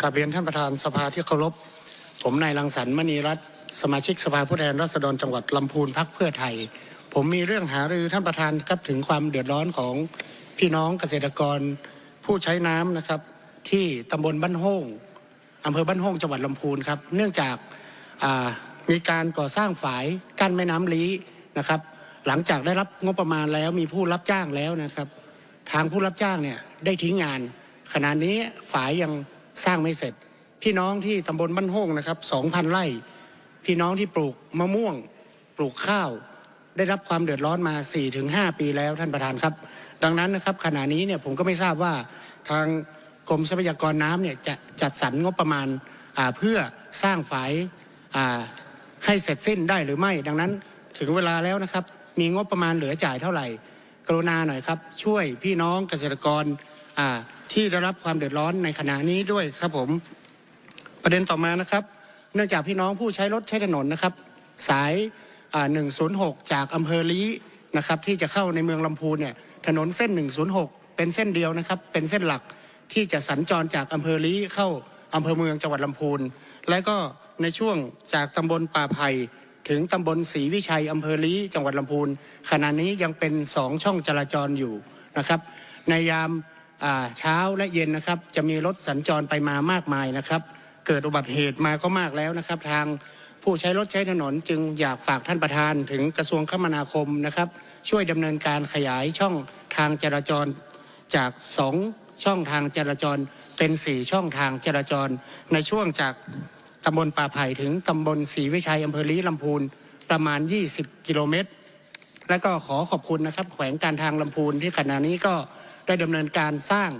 กราบเรียนท่านประธานสภาที่เคารพ ผมนายรังสรรค์มณีรัตน์สมาชิกสภาผู้แทนราษฎรจังหวัดลำพูนพักเพื่อไทย ผมมีเรื่องหารือท่านประธานครับถึงความเดือดร้อนของพี่น้องเกษตรกรผู้ใช้น้ำนะครับ ที่ตำบลบ้านโฮ่งอำเภอบ้านโฮ่งจังหวัดลำพูนครับ เนื่องจากามีการก่อสร้างฝายกั้นแม่น้ำลี้นะครับ หลังจากได้รับงบประมาณแล้วมีผู้รับจ้างแล้วนะครับ ทางผู้รับจ้างเนี่ยได้ทิ้งงาน ขณะนี้ฝายยัง สร้างไม่เสร็จ พี่น้องที่ตำบลบ้านโฮ่งนะครับสองพันไร่ พี่น้องที่ปลูกมะม่วง ปลูกข้าว ได้รับความเดือดร้อนมา4-5ปีแล้วท่านประธานครับ ดังนั้นนะครับขณะนี้เนี่ยผมก็ไม่ทราบว่าทางกรมทรัพยากรน้ำเนี่ยจะจัดสรรงบประมาณาเพื่อสร้างฝายให้เสร็จสิ้นได้หรือไม่ ดังนั้นถึงเวลาแล้วนะครับ มีงบประมาณเหลือจ่ายเท่าไหร่ กรุณาหน่อยครับ ช่วยพี่น้องเกษตรกรอ่า ที่ได้รับความเดือดร้อนในขณะนี้ด้วยครับผมประเด็นต่อมานะครับ เนื่องจากพี่น้องผู้ใช้รถใช้ถนนนะครับ สายอ่า106จากอำเภอลี้นะครับที่จะเข้าในเมืองลำพูนเนี่ยถนนเส้น106เป็นเส้นเดียวนะครับ เป็นเส้นหลักที่จะสัญจรจากอำเภอลี้เข้าอำเภอเมืองจังหวัดลำพูน และก็ในช่วงจากตำบลป่าไผ่ถึงตำบลศรีวิชัยอำเภอลี้จังหวัดลำพูนขณะนี้ยังเป็นสองช่องจราจรอยู่นะครับ ในยาม เช้าและเย็นนะครับจะมีรถสัญจรไปมามากมายนะครับ เกิดอุบัติเหตุมาก็มากแล้วนะครับ ทางผู้ใช้รถใช้ถนนจึงอยากฝากท่านประธานถึงกระทรวงคมนาคมนะครับ ช่วยดำเนินการขยายช่องทางจราจรจากสองช่องทางจราจรเป็นสี่ช่องทางจราจร ในช่วงจากตำบลป่าไผ่ถึงตำบลศรีวิชัยอำเภอลีลำพูนประมาณ 20 กิโลเมตร และก็ขอขอบคุณนะครับ แขวงการทางลำพูนที่ขณะนี้ก็ ได้ดำเนินการสร้าง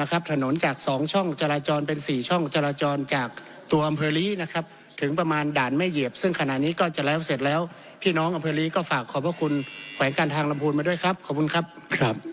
นะครับถนนจากสองช่องจราจรเป็นสี่ช่องจราจรจากตัวอำเภอลีนะครับถึงประมาณด่านแม่เหยียบ ซึ่งขณะนี้ก็จะแล้วเสร็จแล้วพี่น้องอำเภอลีก็ฝากขอบพระคุณแขวงการทางลำพูนมาด้วยครับขอบคุณครับครับ